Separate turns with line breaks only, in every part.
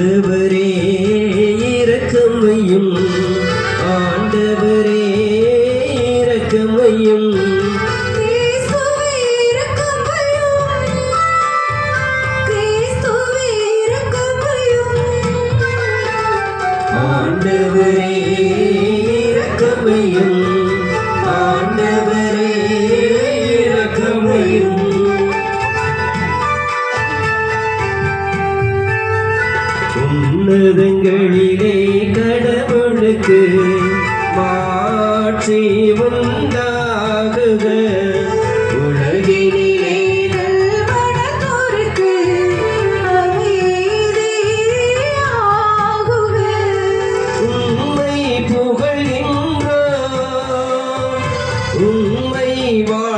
every கண்களிலே கடவுளுக்கு மாற்றி உண்டாகுக. உலகினிலே
மனதோருக்கு
உண்மை புகழ்கின்றோ உண்மை வாழ்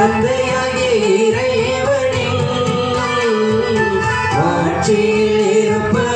தந்தையாகி ஆட்சியில் இருப்ப